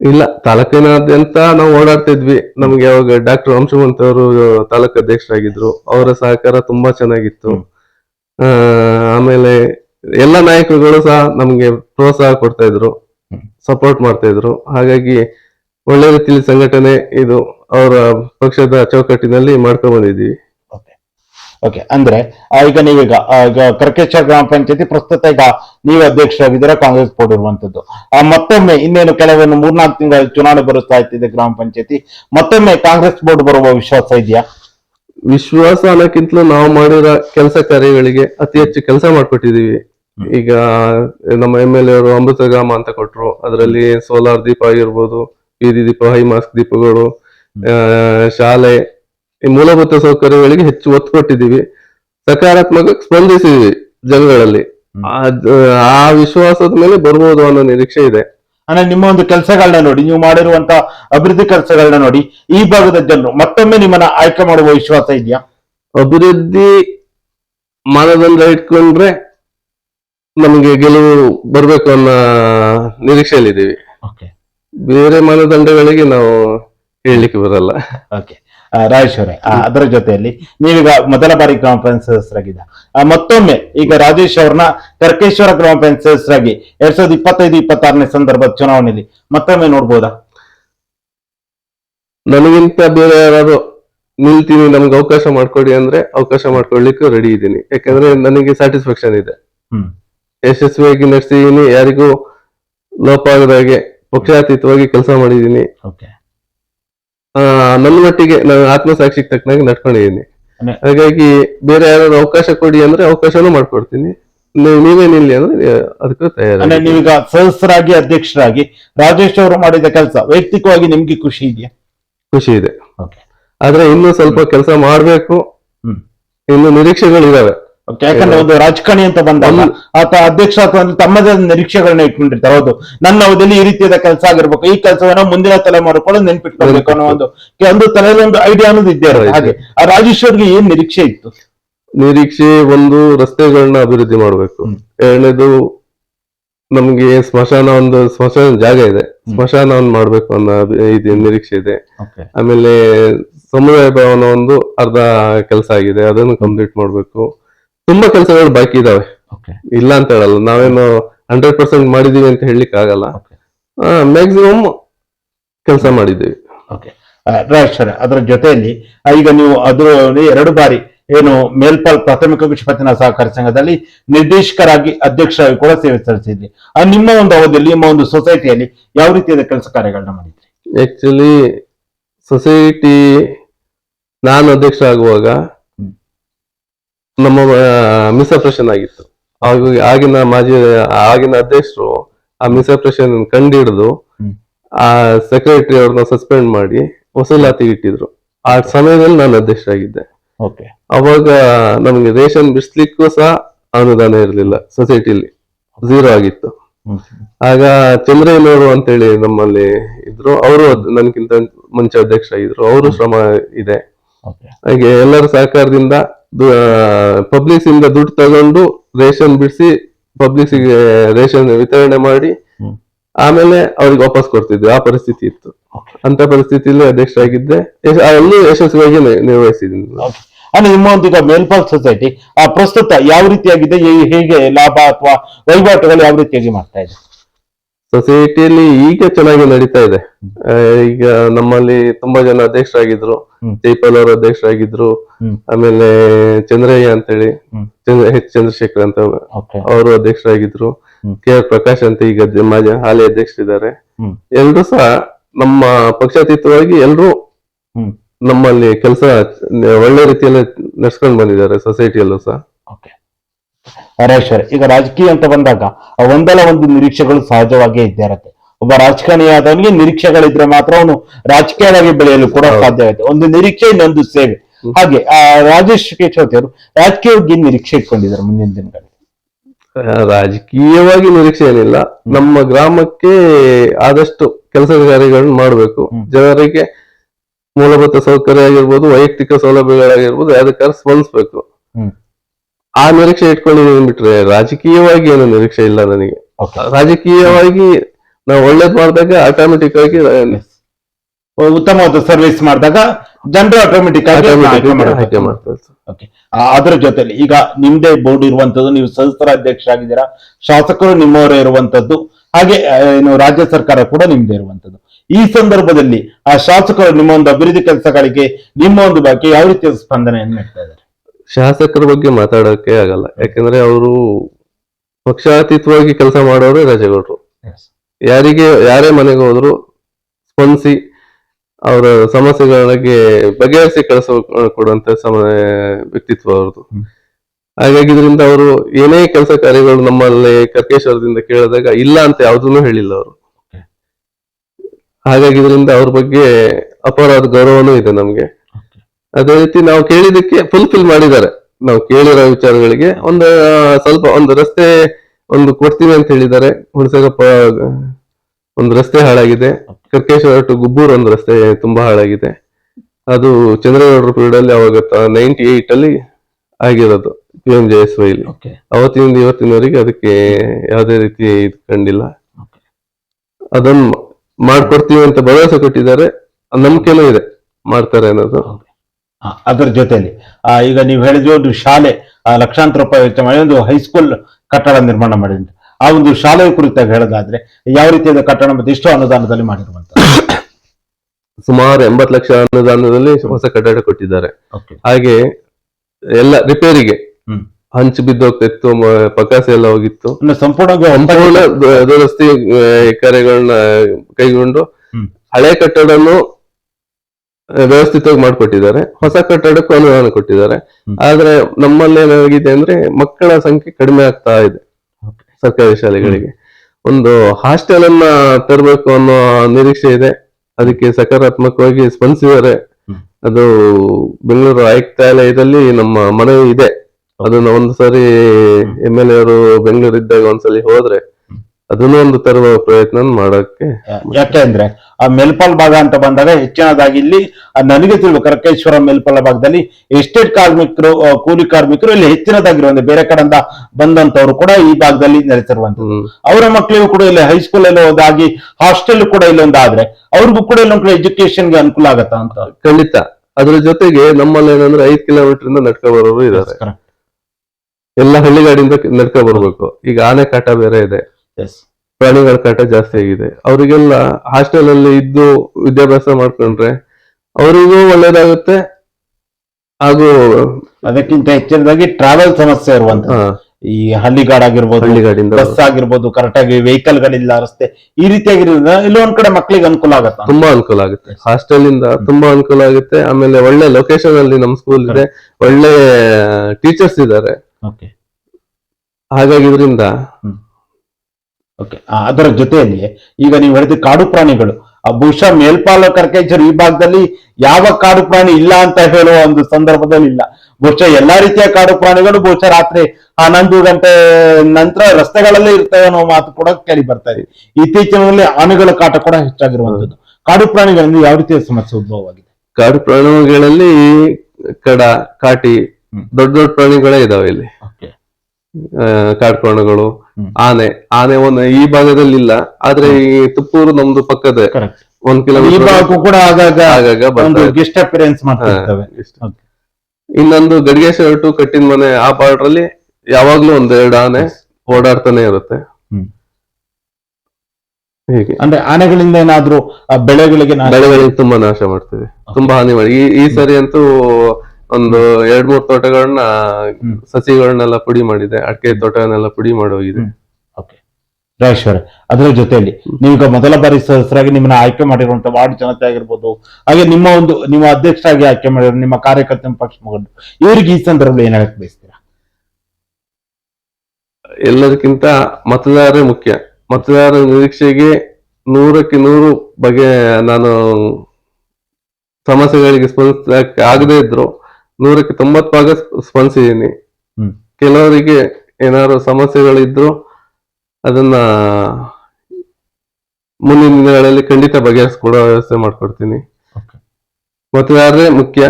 ಇಲ್ಲ ತಾಲೂಕಿನಾದ್ಯಂತ ನಾವು ಓಡಾಡ್ತಿದ್ವಿ ನಮ್ಗೆ ಯಾವಾಗ ಡಾಕ್ಟರ್ ವಂಶವಂತ ಅವರು ತಾಲೂಕು ಅಧ್ಯಕ್ಷರಾಗಿದ್ರು. ಅವರ ಸಹಕಾರ ತುಂಬಾ ಚೆನ್ನಾಗಿತ್ತು. ಆಮೇಲೆ ಎಲ್ಲ ನಾಯಕರುಗಳು ಸಹ ನಮ್ಗೆ ಪ್ರೋತ್ಸಾಹ ಕೊಡ್ತಾ ಇದ್ರು. ಸಪೋರ್ಟ್ ಮಾಡ್ತಾ ಇದ್ರು. ಹಾಗಾಗಿ ಒಳ್ಳೆ ರೀತಿಯಲ್ಲಿ ಸಂಘಟನೆ ಇದು ಅವರ ಪಕ್ಷದ ಚೌಕಟ್ಟಿನಲ್ಲಿ ಮಾಡ್ಕೊಂಡ್ ಬಂದಿದ್ದೀವಿ. ಓಕೆ ಅಂದ್ರೆ ಈಗ ನೀವೀಗ ಈಗ ಕರ್ಕೇಶ್ವರ ಗ್ರಾಮ ಪಂಚಾಯತಿ ಪ್ರಸ್ತುತ ಈಗ ನೀವು ಅಧ್ಯಕ್ಷರಾಗಿದ್ದೀರಾ ಕಾಂಗ್ರೆಸ್ ಬೋರ್ಡ್ ಇರುವಂತದ್ದು. ಆ ಮತ್ತೊಮ್ಮೆ ಇನ್ನೇನು ಕೆಲವೊಂದು ಮೂರ್ನಾಲ್ಕು ತಿಂಗಳ ಚುನಾವಣೆ ಬರುತ್ತಾ ಇತ್ತಿದೆ ಗ್ರಾಮ ಪಂಚಾಯತಿ. ಮತ್ತೊಮ್ಮೆ ಕಾಂಗ್ರೆಸ್ ಬೋರ್ಡ್ ಬರುವ ವಿಶ್ವಾಸ ಇದೆಯಾ? ವಿಶ್ವಾಸ ಅನ್ನೋಕ್ಕಿಂತಲೂ ನಾವು ಮಾಡಿರೋ ಕೆಲಸ ಕಾರ್ಯಗಳಿಗೆ ಅತಿ ಹೆಚ್ಚು ಕೆಲಸ ಮಾಡ್ಕೊಟ್ಟಿದೀವಿ ಈಗ ನಮ್ಮ ಎಂ ಎಲ್ ಎ ಅವರು ಅಮೃತ ಗ್ರಾಮ ಅಂತ ಕೊಟ್ರು. ಅದರಲ್ಲಿ ಸೋಲಾರ್ ದೀಪ ಆಗಿರ್ಬೋದು ಬೀದಿ ದೀಪ ಹೈ ಮಾಸ್ಕ್ ದೀಪಗಳು ಆ, ಶಾಲೆ ಈ ಮೂಲಭೂತ ಸೌಕರ್ಯಗಳಿಗೆ ಹೆಚ್ಚು ಒತ್ತು ಕೊಟ್ಟಿದ್ದೀವಿ. ಸಕಾರಾತ್ಮಕ ಸ್ಪಂದಿಸಿದೀವಿ ಜನಗಳಲ್ಲಿ. ಆ ವಿಶ್ವಾಸದ ಮೇಲೆ ಬರ್ಬೋದು ಅನ್ನೋ ನಿರೀಕ್ಷೆ ಇದೆ. ಅಂದ್ರೆ ನಿಮ್ಮ ಒಂದು ಕೆಲಸಗಳನ್ನ ನೋಡಿ ನೀವು ಮಾಡಿರುವಂತ ಅಭಿವೃದ್ಧಿ ಕೆಲಸಗಳನ್ನ ನೋಡಿ ಈ ಭಾಗದ ಜನರು ಮತ್ತೊಮ್ಮೆ ನಿಮ್ಮನ್ನ ಆಯ್ಕೆ ಮಾಡುವ ವಿಶ್ವಾಸ ಇದೆಯಾ? ಅಭಿವೃದ್ಧಿ ಮಾನದಂಡ ಇಟ್ಕೊಂಡ್ರೆ ನಮಗೆ ಗೆಲುವು ಬರ್ಬೇಕು ಅನ್ನೋ ನಿರೀಕ್ಷೆಯಲ್ಲಿದ್ದೀವಿ. ಬೇರೆ ಮಾನದಂಡಗಳಿಗೆ ನಾವು ಹೇಳಲಿಕ್ಕೆ ಬರಲ್ಲ. ಓಕೆ ರಾಜೇಶ್ವರೇ ಅದರ ಜೊತೆಯಲ್ಲಿ ನೀವೀಗ ಮೊದಲ ಬಾರಿ ಗ್ರಾಮ ಪಂಚಾಯತ್ ಸದಸ್ಯರಾಗಿದ್ದ ಮತ್ತೊಮ್ಮೆ ಈಗ ರಾಜೇಶ್ ಅವ್ರನ್ನ ಕರ್ಕೇಶ್ವರ ಗ್ರಾಮ ಪಂಚಾಯತ್ ಸದಸ್ಯರಾಗಿ ಎರಡ್ ಸಾವಿರದ ಇಪ್ಪತ್ತೈದು ಇಪ್ಪತ್ತಾರನೇ ಸಂದರ್ಭದ ಚುನಾವಣೆಯಲ್ಲಿ ಮತ್ತೊಮ್ಮೆ ನೋಡ್ಬೋದಾ? ನನಗಿಂತ ಬೇರೆ ಯಾರು ನಿಲ್ತೀನಿ ನಮ್ಗೆ ಅವಕಾಶ ಮಾಡ್ಕೊಡಿ ಅಂದ್ರೆ ಅವಕಾಶ ಮಾಡ್ಕೊಳ್ಲಿಕ್ಕೆ ರೆಡಿ ಇದ್ದೀನಿ. ಯಾಕಂದ್ರೆ ನನಗೆ ಸ್ಯಾಟಿಸ್ಫ್ಯಾಕ್ಷನ್ ಇದೆ. ಹ್ಮ್. ಯಶಸ್ವಿಯಾಗಿ ನಡೆಸಿದೀನಿ ಯಾರಿಗೂ ಲೋಪ ಆಗದಾಗೆ ಪಕ್ಷಾತೀತವಾಗಿ ಕೆಲಸ ಮಾಡಿದೀನಿ. ನನ್ನ ಮಟ್ಟಿಗೆ ನಾನು ಆತ್ಮಸಾಕ್ಷಿಗೆ ತಕ್ಕನಾಗಿ ನಡ್ಕೊಂಡಿದ್ದೀನಿ. ಹಾಗಾಗಿ ಬೇರೆ ಯಾರಾದ್ರು ಅವಕಾಶ ಕೊಡಿ ಅಂದ್ರೆ ಅವಕಾಶನೂ ಮಾಡ್ಕೊಡ್ತೀನಿ. ನೀವು- ನೀವೇ ನಿಲ್ಲಿ ಅಂದ್ರೆ ಅದಕ್ಕೂ ಅಂದ್ರೆ ನೀವೀಗ ಸದಸ್ಯರಾಗಿ ಅಧ್ಯಕ್ಷರಾಗಿ ರಾಜೇಶ್ ಅವರು ಮಾಡಿದ ಕೆಲಸ ವೈಯಕ್ತಿಕವಾಗಿ ನಿಮ್ಗೆ ಖುಷಿ ಇದೆಯಾ? ಖುಷಿ ಇದೆ. ಆದ್ರೆ ಇನ್ನೂ ಸ್ವಲ್ಪ ಕೆಲಸ ಮಾಡ್ಬೇಕು. ಹ್ಮ್. ಇನ್ನು ನಿರೀಕ್ಷೆಗಳಿದಾವೆ. ಯಾಕಂದ್ರೆ ಒಂದು ರಾಜಕಾರಣಿ ಅಂತ ಬಂದಾಗ ಆತ ಅಧ್ಯಕ್ಷ ಅಥವಾ ತಮ್ಮದೇ ನಿರೀಕ್ಷೆಗಳನ್ನ ಇಟ್ಕೊಂಡಿರ್ತಾರೆ. ಹೌದು. ನನ್ನ ಅವಧಿಯಲ್ಲಿ ಈ ರೀತಿಯಾದ ಕೆಲಸ ಆಗಿರ್ಬೇಕು. ಈ ಕೆಲಸವನ್ನ ಮುಂದಿನ ತಲೆಮಾರು ಕೂಡ ನೆನ್ಪಿಟ್ಕೊಳ್ಬೇಕು ಅನ್ನೋ ಒಂದು ಒಂದು ತಲೆಯಲ್ಲಿ ಒಂದು ಐಡಿಯಾ ಅನ್ನೋದು ಇದ್ದೇ ಇರೋದು ಹಾಗೆ. ಆ ರಾಜೇಶ್ವರ್ಗೆ ಏನ್ ನಿರೀಕ್ಷೆ ಇತ್ತು? ನಿರೀಕ್ಷೆ ಒಂದು ರಸ್ತೆಗಳನ್ನ ಅಭಿವೃದ್ಧಿ ಮಾಡಬೇಕು. ಎರಡನೇದು ನಮ್ಗೆ ಸ್ಮಶಾನ ಒಂದು ಸ್ಮಶಾನ ಜಾಗ ಇದೆ. ಸ್ಮಶಾನ ಒಂದು ಮಾಡ್ಬೇಕು ಅನ್ನೋ ಇದು ನಿರೀಕ್ಷೆ ಇದೆ. ಆಮೇಲೆ ಸಮುದಾಯ ಭವನ ಒಂದು ಅರ್ಧ ಕೆಲಸ ಆಗಿದೆ. ಅದನ್ನು ಕಂಪ್ಲೀಟ್ ಮಾಡ್ಬೇಕು. ತುಂಬಾ ಕೆಲಸಗಳು ಬಾಕಿ ಇದಾವೆ. ಇಲ್ಲ ಅಂತ ಹೇಳಲ್ಲ. ನಾವೇನು ಹಂಡ್ರೆಡ್ ಪರ್ಸೆಂಟ್ ಮಾಡಿದೀವಿ ಅಂತ ಹೇಳಲಿಕ್ಕೆ ಆಗಲ್ಲ. ಮ್ಯಾಕ್ಸಿಮಮ್ ಕೆಲಸ ಮಾಡಿದ್ದೀವಿ ಓಕೆ ಅದರ ಜೊತೆಯಲ್ಲಿ ಈಗ ನೀವು ಅದರಲ್ಲಿ ಎರಡು ಬಾರಿ ಏನು ಮೇಲ್ಪಾಲ್ ಪ್ರಾಥಮಿಕ ಕೃಷಿ ಪತ್ತಿನ ಸಹಕಾರಿ ಸಂಘದಲ್ಲಿ ನಿರ್ದೇಶಕರಾಗಿ ಅಧ್ಯಕ್ಷರಾಗಿ ಕೂಡ ಸೇವೆ ಸಲ್ಲಿಸಿದ್ರಿ. ಆ ನಿಮ್ಮ ಒಂದು ಅವಧಿಯಲ್ಲಿ ನಿಮ್ಮ ಒಂದು ಸೊಸೈಟಿಯಲ್ಲಿ ಯಾವ ರೀತಿಯಾದ ಕೆಲಸ ಕಾರ್ಯಗಳನ್ನ ಮಾಡಿದ್ರಿ? ಆಕ್ಚುಲಿ ಸೊಸೈಟಿ ನಾನು ಅಧ್ಯಕ್ಷ ಆಗುವಾಗ. ನಮ್ಮ ಮಿಸ್ಅಪ್ರೇಷನ್ ಆಗಿತ್ತು. ಹಾಗಾಗಿ ಆಗಿನ ಮಾಜಿ ಆಗಿನ ಅಧ್ಯಕ್ಷರು ಆ ಮಿಸ್ಅಪ್ರೇಷನ್ ಕಂಡು ಹಿಡಿದು ಆ ಸೆಕ್ರೆಟರಿ ಅವ್ರನ್ನ ಸಸ್ಪೆಂಡ್ ಮಾಡಿ ವಸೂಲಾತಿ ಇಟ್ಟಿದ್ರು. ಆ ಸಮಯದಲ್ಲಿ ನಾನು ಅಧ್ಯಕ್ಷರಾಗಿದ್ದೆ. ಅವಾಗ ನಮಗೆ ರೇಷನ್ ಬಿಡಿಸ್ಲಿಕ್ಕೂ ಸಹ ಅನುದಾನ ಇರಲಿಲ್ಲ ಸೊಸೈಟಿಲಿ. ಝೀರೋ ಆಗಿತ್ತು. ಆಗ ಚಂದ್ರಯ್ಯನವರು ಅಂತೇಳಿ ನಮ್ಮಲ್ಲಿ ಇದ್ರು. ಅವರು ನನ್ಗಿಂತ ಮುಂಚೆ ಅಧ್ಯಕ್ಷ ಆಗಿದ್ರು ಅವರು ಶ್ರಮ ಇದೆ. ಹಾಗೆ ಎಲ್ಲರ ಸಹಕಾರದಿಂದ ಪಬ್ಲಿಕ್ಸ್ ಇಂದ ದುಡ್ಡು ತಗೊಂಡು ರೇಷನ್ ಬಿಡಿಸಿ ಪಬ್ಲಿಕ್ಸಿಗೆ ರೇಷನ್ ವಿತರಣೆ ಮಾಡಿ ಆಮೇಲೆ ಅವ್ರಿಗೆ ವಾಪಸ್ ಕೊಡ್ತಿದ್ವಿ ಆ ಪರಿಸ್ಥಿತಿ ಇತ್ತು. ಅಂತ ಪರಿಸ್ಥಿತಿಯಲ್ಲಿ ಅಧ್ಯಕ್ಷರಾಗಿದ್ದೆ. ಆಗಿದ್ದೆ ಅಲ್ಲಿ ಯಶಸ್ವಿಯಾಗಿ ನಿರ್ವಹಿಸಿದ್ದೀನಿ. ಅಂದ್ರೆ ನಿಮ್ಮ ಒಂದು ಈಗ ಮೇಲ್ಪಾಲ್ ಸೊಸೈಟಿ ಆ ಪ್ರಸ್ತುತ ಯಾವ ರೀತಿಯಾಗಿದೆ ಹೇಗೆ ಲಾಭ ಅಥವಾ ವಹಿವಾಟುಗಳು ಯಾವ ರೀತಿಯಾಗಿ ಮಾಡ್ತಾ ಇದೆ? ಸೊಸೈಟಿಯಲ್ಲಿ ಈಗ ಚೆನ್ನಾಗಿ ನಡೀತಾ ಇದೆ. ಈಗ ನಮ್ಮಲ್ಲಿ ತುಂಬಾ ಜನ ಅಧ್ಯಕ್ಷರಾಗಿದ್ರು. ಜೈಪಾಲ್ ಅವರು ಅಧ್ಯಕ್ಷರಾಗಿದ್ರು. ಆಮೇಲೆ ಚಂದ್ರಯ್ಯ ಅಂತೇಳಿ ಎಚ್ ಚಂದ್ರಶೇಖರ್ ಅಂತ ಅವರು. ಅಧ್ಯಕ್ಷರಾಗಿದ್ರು. ಕೆ. ಆರ್. ಪ್ರಕಾಶ್ ಅಂತ ಈಗ ಮಾಜಿ ಹಾಲಿ ಅಧ್ಯಕ್ಷರಿದ್ದಾರೆ. ಎಲ್ರು ಸಹ ನಮ್ಮ ಪಕ್ಷಾತೀತವಾಗಿ ಎಲ್ರು ನಮ್ಮಲ್ಲಿ ಕೆಲಸ ಒಳ್ಳೆ ರೀತಿಯಲ್ಲಿ ನಡ್ಸ್ಕೊಂಡ್ ಬಂದಿದ್ದಾರೆ ಸೊಸೈಟಿಯಲ್ಲೂ ಸಹ. ಓಕೆ ಹರೇಶ್ವರ್. ಈಗ ರಾಜಕೀಯ ಅಂತ ಬಂದಾಗ ಒಂದಲ್ಲ ಒಂದು ನಿರೀಕ್ಷೆಗಳು ಸಹಜವಾಗಿಯೇ ಇದ್ದೇ ಇರುತ್ತೆ. ಒಬ್ಬ ರಾಜಕಾರಣಿಯಾದವನಿಗೆ ನಿರೀಕ್ಷೆಗಳಿದ್ರೆ ಮಾತ್ರ ಅವನು ರಾಜಕೀಯವಾಗಿ ಬೆಳೆಯಲು ಕೂಡ ಸಾಧ್ಯ ಸಾಧ್ಯವಾಗುತ್ತೆ ಒಂದು ನಿರೀಕ್ಷೆ ಇನ್ನೊಂದು ಸೇವೆ. ಹಾಗೆ ಆ ರಾಜೇಶ್ ಕೇಶವತಿ ಅವರು ರಾಜಕೀಯವಾಗಿ ನಿರೀಕ್ಷೆ ಇಟ್ಕೊಂಡಿದ್ದಾರೆ ಮುಂದಿನ ದಿನಗಳಲ್ಲಿ? ರಾಜಕೀಯವಾಗಿ ನಿರೀಕ್ಷೆ ಏನಿಲ್ಲ. ನಮ್ಮ ಗ್ರಾಮಕ್ಕೆ ಆದಷ್ಟು ಕೆಲಸ ಕಾರ್ಯಗಳನ್ನ ಮಾಡಬೇಕು. ಜನರಿಗೆ ಮೂಲಭೂತ ಸೌಕರ್ಯ ಆಗಿರ್ಬೋದು ವೈಯಕ್ತಿಕ ಸೌಲಭ್ಯಗಳಾಗಿರ್ಬೋದು ಅದಕ್ಕಾಗಿ ಸ್ಪಂದಿಸ್ಬೇಕು. ಹ್ಮ್. ಆ ನಿರೀಕ್ಷೆ ಇಟ್ಕೊಂಡಿದ್ದೀನಿ ಬಿಟ್ರೆ ರಾಜಕೀಯವಾಗಿ ಏನು ನಿರೀಕ್ಷೆ ಇಲ್ಲ ನನಗೆ. ರಾಜಕೀಯವಾಗಿ ನಾವು ಒಳ್ಳೇದ್ ಮಾಡಿದಾಗ ಆಟೋಮೆಟಿಕ್ ಆಗಿ ಉತ್ತಮವಾದ ಸರ್ವಿಸ್ ಮಾಡಿದಾಗ ಜನರು ಆಟೋಮೆಟಿಕ್ ಆಗಿ ಅದರ ಜೊತೆಲಿ ಈಗ ನಿಮ್ದೇ ಬೋರ್ಡ್ ಇರುವಂತದ್ದು ನೀವು ಸದಸ್ಯರ ಅಧ್ಯಕ್ಷರಾಗಿದ್ದೀರಾ ಶಾಸಕರು ನಿಮ್ಮವರೇ ಇರುವಂತದ್ದು ಹಾಗೆ ಏನು ರಾಜ್ಯ ಸರ್ಕಾರ ಕೂಡ ನಿಮ್ದೇ ಇರುವಂತದ್ದು ಈ ಸಂದರ್ಭದಲ್ಲಿ ಆ ಶಾಸಕರು ನಿಮ್ಮ ಒಂದು ಅಭಿವೃದ್ಧಿ ಕೆಲಸಗಳಿಗೆ ನಿಮ್ಮ ಒಂದು ಬಗ್ಗೆ ಯಾವ ರೀತಿಯ ಸ್ಪಂದನೆಯನ್ನು ನೀಡ್ತಾ ಇದ್ದಾರೆ? ಶಾಸಕರ ಬಗ್ಗೆ ಮಾತಾಡೋಕೆ ಆಗಲ್ಲ. ಯಾಕಂದ್ರೆ ಅವರು ಪಕ್ಷಾತೀತವಾಗಿ ಕೆಲಸ ಮಾಡೋರೇ ರಾಜೇಗೌಡರು. ಯಾರಿಗೆ ಯಾರೇ ಮನೆಗೆ ಹೋದ್ರು ಸ್ಪಂದಿಸಿ ಅವರ ಸಮಸ್ಯೆಗಳಿಗೆ ಬಗೆಹರಿಸಿ ಕಳಿಸ ಕೊಡುವಂತ ಸಮ ವ್ಯಕ್ತಿತ್ವ ಅವ್ರದ್ದು. ಹಾಗಾಗಿ ಇದರಿಂದ ಅವರು ಏನೇ ಕೆಲಸ ಕಾರ್ಯಗಳು ನಮ್ಮಲ್ಲಿ ಕರ್ಕೇಶ್ವರದಿಂದ ಕೇಳಿದಾಗ ಇಲ್ಲ ಅಂತ ಯಾವುದನ್ನು ಹೇಳಿಲ್ಲ ಅವರು. ಹಾಗಾಗಿ ಇದರಿಂದ ಅವ್ರ ಬಗ್ಗೆ ಅಪಾರ ಗೌರವನೂ ಇದೆ ನಮ್ಗೆ. ಅದೇ ರೀತಿ ನಾವು ಕೇಳಿದಕ್ಕೆ ಫುಲ್ಫಿಲ್ ಮಾಡಿದ್ದಾರೆ. ನಾವು ಕೇಳಿರೋ ವಿಚಾರಗಳಿಗೆ ಒಂದು ಸ್ವಲ್ಪ ಒಂದು ರಸ್ತೆ ಒಂದು ಕೊಡ್ತೀವಿ ಅಂತ ಹೇಳಿದ್ದಾರೆ. ಹುಣಸಗಪ್ಪ ಒಂದು ರಸ್ತೆ ಹಾಳಾಗಿದೆ. ಕರ್ಕೇಶ್ವರ ಟು ಗುಬ್ಬೂರ್ ಒಂದು ರಸ್ತೆ ತುಂಬಾ ಹಾಳಾಗಿದೆ. ಅದು ಚಂದ್ರಗೌಡರ ಪೀರಿಯಡ್ ಅಲ್ಲಿ ಅವಾಗ ನೈನ್ಟಿ ಏಟ್ ಅಲ್ಲಿ ಆಗಿರೋದು ಪಿ ಎಂ ಜೆ ಎಸ್ ವೈಲಿ ಅವತ್ತಿನಿಂದ ಇವತ್ತಿನವರೆಗೆ ಅದಕ್ಕೆ ಯಾವುದೇ ರೀತಿ ಇದು ಕಂಡಿಲ್ಲ. ಅದನ್ನು ಮಾಡ್ಕೊಡ್ತೀವಿ ಅಂತ ಭರವಸೆ ಕೊಟ್ಟಿದ್ದಾರೆ. ನಂಬಿಕೆನೂ ಇದೆ. ಮಾಡ್ತಾರೆ ಅನ್ನೋದು. ಅದರ ಜೊತೆಯಲ್ಲಿ. ಈಗ ನೀವು ಹೇಳಿದ್ವಿ ಒಂದು ಶಾಲೆ ಲಕ್ಷಾಂತರ ರೂಪಾಯಿ ವೆಚ್ಚ ಮಾಡಿ ಒಂದು ಹೈಸ್ಕೂಲ್ ಕಟ್ಟಡ ನಿರ್ಮಾಣ ಮಾಡಿದ್ರೆ ಆ ಒಂದು ಶಾಲೆ ಕುರಿತಾಗಿ ಹೇಳೋದಾದ್ರೆ ಯಾವ ರೀತಿಯಾದ ಕಟ್ಟಡ ಮತ್ತು ಎಷ್ಟು ಅನುದಾನದಲ್ಲಿ ಮಾಡಿರುವಂತ ಸುಮಾರು ಎಂಬತ್ತು ಲಕ್ಷ ಅನುದಾನದಲ್ಲಿ ಹೊಸ ಕಟ್ಟಡ ಕೊಟ್ಟಿದ್ದಾರೆ. ಹಾಗೆ ಎಲ್ಲ ರಿಪೇರಿಗೆ. ಹಂಚು ಬಿದ್ದೋಗ್ತಿತ್ತು ಪಕಾಸ ಎಲ್ಲ ಹೋಗಿತ್ತು. ಸಂಪೂರ್ಣ ದು- ದುರಸ್ತಿ ಕಾರ್ಯಗಳನ್ನ ಕೈಗೊಂಡು ಹಳೆ ಕಟ್ಟಡನು ವ್ಯವಸ್ಥಿತವಾಗಿ ಮಾಡಿಕೊಟ್ಟಿದ್ದಾರೆ. ಹೊಸ ಕಟ್ಟಡಕ್ಕೂ ಅನುದಾನ ಕೊಟ್ಟಿದ್ದಾರೆ. ಆದ್ರೆ ನಮ್ಮಲ್ಲಿ ಏನಾಗಿದೆ ಅಂದ್ರೆ ಮಕ್ಕಳ ಸಂಖ್ಯೆ ಕಡಿಮೆ ಆಗ್ತಾ ಇದೆ ಸರ್ಕಾರಿ ಶಾಲೆಗಳಿಗೆ. ಒಂದು ಹಾಸ್ಟೆಲ್ ಅನ್ನ ತರಬೇಕು ಅನ್ನೋ ನಿರೀಕ್ಷೆ ಇದೆ. ಅದಕ್ಕೆ ಸಕಾರಾತ್ಮಕವಾಗಿ ಸ್ಪಂದಿಸಿದ್ದಾರೆ. ಅದು ಬೆಂಗಳೂರು ಆಯುಕ್ತಾಲಯದಲ್ಲಿ ನಮ್ಮ ಮನವಿ ಇದೆ. ಅದನ್ನ ಒಂದು ಸಾರಿ ಎಂ ಎಲ್ ಎ ಅವರು ಬೆಂಗಳೂರು ಇದ್ದಾಗ ಒಂದ್ಸಲಿ ಹೋದ್ರೆ. ಅದನ್ನು ಒಂದು ತರುವ ಪ್ರಯತ್ನ ಮಾಡಕ್ಕೆ ಯಾಕೆ ಅಂದ್ರೆ ಆ ಮೇಲ್ಪಾಲ್ ಭಾಗ ಅಂತ ಬಂದಾಗ ಹೆಚ್ಚಿನದಾಗಿ ಇಲ್ಲಿ ನನಗೆ ತಿಳಿದು ಕರಕೇಶ್ವರ ಮೇಲ್ಪಾಲ ಭಾಗದಲ್ಲಿ ಎಸ್ಟೇಟ್ ಕಾರ್ಮಿಕರು ಕೂಲಿ ಕಾರ್ಮಿಕರು ಇಲ್ಲಿ ಹೆಚ್ಚಿನದಾಗಿರುವ ಬೇರೆ ಕಡೆಯಿಂದ ಬಂದಂತವ್ರು ಕೂಡ ಈ ಭಾಗದಲ್ಲಿ ನೆಲೆಸಿರುವಂತದ್ದು. ಅವರ ಮಕ್ಕಳಿಗೂ ಕೂಡ ಇಲ್ಲಿ ಹೈಸ್ಕೂಲ್ ಅಲ್ಲಿ ಹೋದಾಗಿ ಹಾಸ್ಟೆಲ್ ಕೂಡ ಇಲ್ಲಿ ಒಂದಾದ್ರೆ ಅವ್ರಿಗೂ ಕೂಡ ಇಲ್ಲೊಂದ್ ಕಡೆ ಎಜುಕೇಶನ್ಗೆ ಅನುಕೂಲ ಆಗತ್ತ ಅಂತ ಖಂಡಿತ ಅದ್ರ ಜೊತೆಗೆ ನಮ್ಮಲ್ಲಿ ಏನಂದ್ರೆ ಐದ್ ಕಿಲೋಮೀಟರ್ ಇಂದ ನಡ್ಕೊ ಬರೋರು ಇದಾರೆ. ಎಲ್ಲ ಹಳ್ಳಿಗಾಡಿಂದ ನಡ್ಕೊ ಬರ್ಬೇಕು ಈಗ ಆನೆ ಕಾಟ ಬೇರೆ ಇದೆ. ಪ್ರಾಣಿಗಳ ಕಾಟ ಜಾಸ್ತಿ ಆಗಿದೆ. ಅವರಿಗೆಲ್ಲ ಹಾಸ್ಟೆಲ್ ಅಲ್ಲಿ ಇದ್ದು ವಿದ್ಯಾಭ್ಯಾಸ ಮಾಡ್ಕೊಂಡ್ರೆ ಅವರಿಗೂ ಒಳ್ಳೇದಾಗುತ್ತೆ. ಹಾಗೂ ಅದಕ್ಕಿಂತ ಹೆಚ್ಚಿನದಾಗಿ ಟ್ರಾವೆಲ್ ಸಮಸ್ಯೆ ಇರುವಂತ ಈ ಹಳ್ಳಿಗಾಡಾಗಿರ್ಬೋದು ಹಳ್ಳಿಗಾಡಿಂದ ಬಸ್ ಆಗಿರ್ಬೋದು ಕರೆಕ್ಟ್ ಆಗಿ ವೆಹಿಕಲ್ ಗಳಿಲ್ಲ ರಸ್ತೆ ಈ ರೀತಿಯಾಗಿರೋದ್ರಿಂದ ಎಲ್ಲೋ ಒಂದ್ ಕಡೆ ಮಕ್ಕಳಿಗೆ ಅನುಕೂಲ ಆಗುತ್ತೆ? ತುಂಬಾ ಅನುಕೂಲ ಆಗುತ್ತೆ. ಹಾಸ್ಟೆಲ್ ಇಂದ ತುಂಬಾ ಅನುಕೂಲ ಆಗುತ್ತೆ. ಆಮೇಲೆ ಒಳ್ಳೆ ಲೊಕೇಶನ್ ಅಲ್ಲಿ ನಮ್ ಸ್ಕೂಲ್ ಇದೆ. ಒಳ್ಳೆ ಟೀಚರ್ಸ್ ಇದ್ದಾರೆ. ಓಕೆ ಹಾಗಾಗಿ ಇದರಿಂದ ಓಕೆ ಅದರ ಜೊತೆಯಲ್ಲಿ ಈಗ ನೀವು ಹೇಳಿದ ಕಾಡು ಪ್ರಾಣಿಗಳು ಆ ಬಹುಶಃ ಮೇಲ್ಪಾಲ ಕರ್ಕೈಚರ್ ಈ ಭಾಗದಲ್ಲಿ ಯಾವ ಕಾಡು ಪ್ರಾಣಿ ಇಲ್ಲ ಅಂತ ಹೇಳುವ ಒಂದು ಸಂದರ್ಭದಲ್ಲಿ ಇಲ್ಲ. ಬಹುಶಃ ಎಲ್ಲಾ ರೀತಿಯ ಕಾಡು ಪ್ರಾಣಿಗಳು ಬಹುಶಃ ರಾತ್ರಿ ಹನ್ನೊಂದು ಗಂಟೆ ನಂತರ ರಸ್ತೆಗಳಲ್ಲೇ ಇರ್ತವೆ ಅನ್ನೋ ಮಾತು ಕೂಡ ಕೇಳಿ ಬರ್ತಾ ಇದೆ. ಇತ್ತೀಚಿನಲ್ಲಿ ಆನೆಗಳ ಕಾಟ ಕೂಡ ಹೆಚ್ಚಾಗಿರುವಂತದ್ದು. ಕಾಡು ಪ್ರಾಣಿಗಳಿಂದ ಯಾವ ರೀತಿಯ ಸಮಸ್ಯೆ ಉದ್ಭವವಾಗಿದೆ? ಕಾಡು ಪ್ರಾಣಿಗಳಲ್ಲಿ ಕಡ ಕಾಟಿ. ದೊಡ್ಡ ದೊಡ್ಡ ಪ್ರಾಣಿಗಳೇ ಇದಾವೆ ಇಲ್ಲಿ. ಕಾಡ್ಕೋಣಗಳು ಆನೆ. ಆನೆ ಒಂದು ಈ ಭಾಗದಲ್ಲಿ ಇಲ್ಲ ಆದ್ರೆ ಈ ತುಪ್ಪೂರು ನಮ್ದು ಪಕ್ಕದ. ಒಂದ್ ಈ ಕಿಲೋಮೀಟರ್ ಕೂಡ ಆಗಾಗ ಆಗಾಗ. ಇನ್ನೊಂದು ಗಡಿಗೆ ಶರ್ಟು ಕಟ್ಟಿನ ಮನೆ ಆ ಪಾರ್ಟ್ ಅಲ್ಲಿ ಯಾವಾಗ್ಲೂ ಒಂದೆರಡು ಆನೆ ಓಡಾಡ್ತಾನೆ ಇರುತ್ತೆ. ಹೀಗೆ. ಅಂದ್ರೆ ಆನೆಗಳಿಂದ ಏನಾದ್ರೂ ಬೆಳೆಗಳಿಗೆ ಬೆಳೆಗಳಿಗೆ ತುಂಬಾ ನಾಶ ಮಾಡ್ತದೆ ತುಂಬಾ ಹಾನಿ ಮಾಡಿ. ಈ ಈ ಸರಿ ಅಂತೂ ಒಂದು ಎರಡ್ ಮೂರ್ ತೋಟಗಳನ್ನ. ಸಸಿಗಳನ್ನೆಲ್ಲ ಪುಡಿ ಮಾಡಿದೆ ಅಡಿಕೆ ತೋಟಗಳನ್ನೆಲ್ಲ ಪುಡಿ ಮಾಡೋಗಿದೆ. ರಾಜೇಶ್ವರ ಅದರ ಜೊತೆಯಲ್ಲಿ ನೀವೀಗ ಮೊದಲ ಬಾರಿ ಸದಸ್ಯರಾಗಿ ನಿಮ್ಮನ್ನ ಆಯ್ಕೆ ಮಾಡಿರುವಂತ ವಾರ್ಡ್ ಜನತೆ ಆಗಿರ್ಬೋದು ಹಾಗೆ ನಿಮ್ಮ ಒಂದು ನಿಮ್ಮ ಅಧ್ಯಕ್ಷರಾಗಿ ಆಯ್ಕೆ ಮಾಡಿರೋ ನಿಮ್ಮ ಕಾರ್ಯಕರ್ತ ಪಕ್ಷ ಮುಖಂಡರು ಇವರಿಗೆ ಈ ಸಂದರ್ಭದಲ್ಲಿ ಏನ್ ಹೇಳಕ್ ಬಯಸ್ತೀರಾ? ಎಲ್ಲದಕ್ಕಿಂತ ಮತದಾರರೇ ಮುಖ್ಯ. ಮತದಾರರ ನಿರೀಕ್ಷೆಗೆ ನೂರಕ್ಕೆ ನೂರು ಬಗೆ ನಾನು ಸಮಸ್ಯೆಗಳಿಗೆ ಸ್ಪಂದಿಸಕ್ಕೆ ಆಗದೇ ಇದ್ರು ನೂರಕ್ಕೆ ತೊಂಬತ್ ಭಾಗ ಸ್ಪಂದಿಸಿದೀನಿ ಸ್ಪಂದಿಸಿದ್ದೀನಿ. ಕೆಲವರಿಗೆ ಏನಾದ್ರು ಸಮಸ್ಯೆಗಳಿದ್ರು ಅದನ್ನ ಮುಂದಿನ ದಿನಗಳಲ್ಲಿ ಖಂಡಿತ ಬಗೆಹರಿಸ್ಕೊಡೋ ವ್ಯವಸ್ಥೆ ಮಾಡ್ಕೊಡ್ತೀನಿ. ಮತ್ತೆ ಮುಖ್ಯ.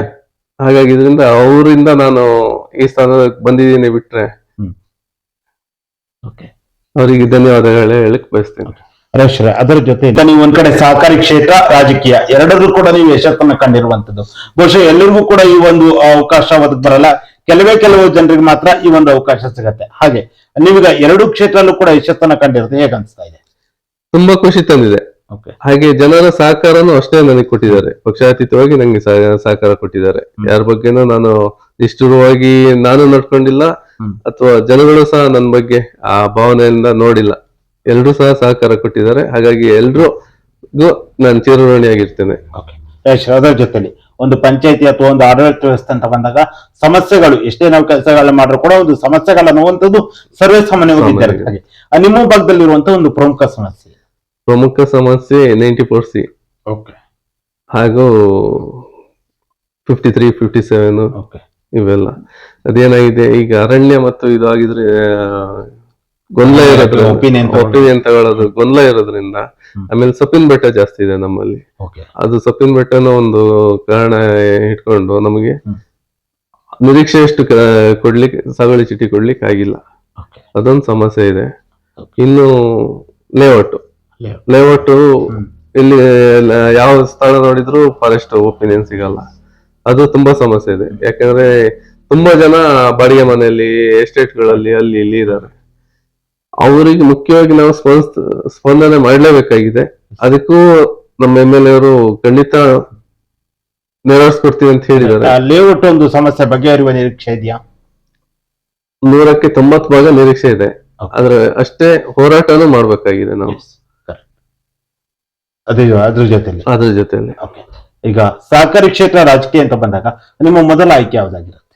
ಹಾಗಾಗಿ ಇದರಿಂದ ಅವರಿಂದ ನಾನು ಈ ಸ್ಥಾನಕ್ಕೆ ಬಂದಿದ್ದೀನಿ ಬಿಟ್ರೆ ಅವರಿಗೆ ಧನ್ಯವಾದಗಳೇ ಹೇಳಕ್ ಬಯಸ್ತೇನೆ. ಹರೀಶ್ರೆ ಅದರ ಜೊತೆ ನೀವು ಒಂದ್ ಕಡೆ ಸಹಕಾರಿ ಕ್ಷೇತ್ರ ರಾಜಕೀಯ ಎರಡರೂ ಕೂಡ ನೀವು ಯಶಸ್ಸನ್ನು ಕಂಡಿರುವಂತದ್ದು. ಬಹುಶಃ ಎಲ್ಲರಿಗೂ ಕೂಡ ಈ ಒಂದು ಅವಕಾಶ ಒದಗಿ ಬರಲ್ಲ. ಕೆಲವೇ ಕೆಲವು ಜನರಿಗೆ ಮಾತ್ರ ಈ ಒಂದು ಅವಕಾಶ ಸಿಗತ್ತೆ. ಹಾಗೆ ನೀವೀಗ ಎರಡು ಕ್ಷೇತ್ರಲ್ಲೂ ಕೂಡ ಯಶಸ್ಸನ್ನು ಕಂಡಿರುತ್ತೆ. ಹೇಗೆ ಅನ್ಸ್ತಾ ಇದೆ? ತುಂಬಾ ಖುಷಿ ತಂದಿದೆ. ಹಾಗೆ ಜನರ ಸಹಕಾರನು ಅಷ್ಟೇ ನನಗೆ ಕೊಟ್ಟಿದ್ದಾರೆ. ಪಕ್ಷಾತೀತವಾಗಿ ನಂಗೆ ಸಹ- ಸಹಕಾರ ಕೊಟ್ಟಿದ್ದಾರೆ. ಯಾರ ಬಗ್ಗೆ ನಾನು ನಿಷ್ಠುರವಾಗಿ ನಾನು ನಡ್ಕೊಂಡಿಲ್ಲ. ಅಥವಾ ಜನಗಳು ಸಹ ನನ್ನ ಬಗ್ಗೆ ಆ ಭಾವನೆಯಿಂದ ನೋಡಿಲ್ಲ. ಎಲ್ರೂ ಸಹ ಸಹಕಾರ ಕೊಟ್ಟಿದ್ದಾರೆ. ಹಾಗಾಗಿ ಎಲ್ರು ನಾನು ಚಿರಋಣಿಯಾಗಿರ್ತೇನೆ. ಅದರ ಜೊತೆಲಿ ಒಂದು ಪಂಚಾಯತಿ ಅಥವಾ ಒಂದು ಆಡಳಿತ ವ್ಯವಸ್ಥೆ ಅಂತ ಬಂದಾಗ ಸಮಸ್ಯೆಗಳು ಎಷ್ಟೇ ನಾವು ಕೆಲಸಗಳನ್ನ ಮಾಡಿದ್ರು ಕೂಡ ಒಂದು ಸಮಸ್ಯೆಗಳು ಅನ್ನುವಂಥದ್ದು ಸರ್ವೇ ಸಾಮಾನ್ಯವಾಗಿ ನಿಮ್ಮ ಭಾಗದಲ್ಲಿರುವಂತಹ ಒಂದು ಪ್ರಮುಖ ಸಮಸ್ಯೆ. ಪ್ರಮುಖ ಸಮಸ್ಯೆ ನೈಂಟಿ ಫೋರ್ ಸಿ ಓಕೆ ಹಾಗೂ ಫಿಫ್ಟಿ ತ್ರೀ ಫಿಫ್ಟಿ ಸೆವೆನ್ ಇವೆಲ್ಲ. ಅದೇನಾಗಿದೆ? ಈಗ ಅರಣ್ಯ ಮತ್ತು ಇದು ಆಗಿದ್ರೆ ಆ, ಗೊಂದಲ. ಒಪಿನಿಯನ್ ತಗೊಳ್ಳೋದು. ಗೊಂದಲ ಇರೋದ್ರಿಂದ. ಆಮೇಲೆ ಸೊಪ್ಪಿನ ಬೆಟ್ಟ ಜಾಸ್ತಿ ಇದೆ ನಮ್ಮಲ್ಲಿ. ಅದು ಸೊಪ್ಪಿನ ಬೆಟ್ಟನ ಒಂದು ಕಾರಣ ಇಟ್ಕೊಂಡು ನಮಗೆ. ನಿರೀಕ್ಷೆ ಎಷ್ಟು ಕೊಡ್ಲಿಕ್ಕೆ ಸಗಳಿ ಚೀಟಿ ಕೊಡ್ಲಿಕ್ಕೆ ಆಗಿಲ್ಲ. ಅದೊಂದು ಸಮಸ್ಯೆ ಇದೆ. ಇನ್ನು ಲೇಔಟ್. ಲೇಔಟ್. ಇಲ್ಲಿ ಯಾವ ಸ್ಥಳ ನೋಡಿದ್ರು ಫಾರೆಸ್ಟ್ ಒಪಿನಿಯನ್ ಸಿಗಲ್ಲ. ಅದು ತುಂಬಾ ಸಮಸ್ಯೆ ಇದೆ. ಯಾಕಂದ್ರೆ ತುಂಬಾ ಜನ ಬಾಡಿಗೆ ಮನೆಯಲ್ಲಿ ಎಸ್ಟೇಟ್ಗಳಲ್ಲಿ ಅಲ್ಲಿ ಇಲ್ಲಿ ಇದ್ದಾರೆ. ಅವರಿಗೆ ಮುಖ್ಯವಾಗಿ ನಾವು ಸ್ಪಂದ ಸ್ಪಂದನೆ ಮಾಡಲೇಬೇಕಾಗಿದೆ. ಅದಕ್ಕೂ ನಮ್ಮ ಎಂ ಎಲ್ ಅವರು ಖಂಡಿತ ನೆರವೇರಿಸ್ಕೊಡ್ತೀವಿ ಅಂತ ಹೇಳಿದ್ದಾರೆ. ಲೇಔಟ್ ಒಂದು ಸಮಸ್ಯೆ ಬಗೆಹರಿಯುವ ನಿರೀಕ್ಷೆ ಇದೆಯಾ? ನೂರಕ್ಕೆ ತೊಂಬತ್ತು ಭಾಗ ನಿರೀಕ್ಷೆ ಇದೆ. ಆದ್ರೆ ಅಷ್ಟೇ ಹೋರಾಟನೂ ಮಾಡ್ಬೇಕಾಗಿದೆ ನಾವು. ಅದೇ ಅದ್ರ ಜೊತೆಲಿ ಅದ್ರ ಜೊತೆಲಿ ಈಗ ಸಹಕಾರಿ ಕ್ಷೇತ್ರ ರಾಜಕೀಯ ಅಂತ ಬಂದಾಗ ನಿಮ್ಮ ಮೊದಲ ಆಯ್ಕೆ ಯಾವ್ದಾಗಿರುತ್ತೆ?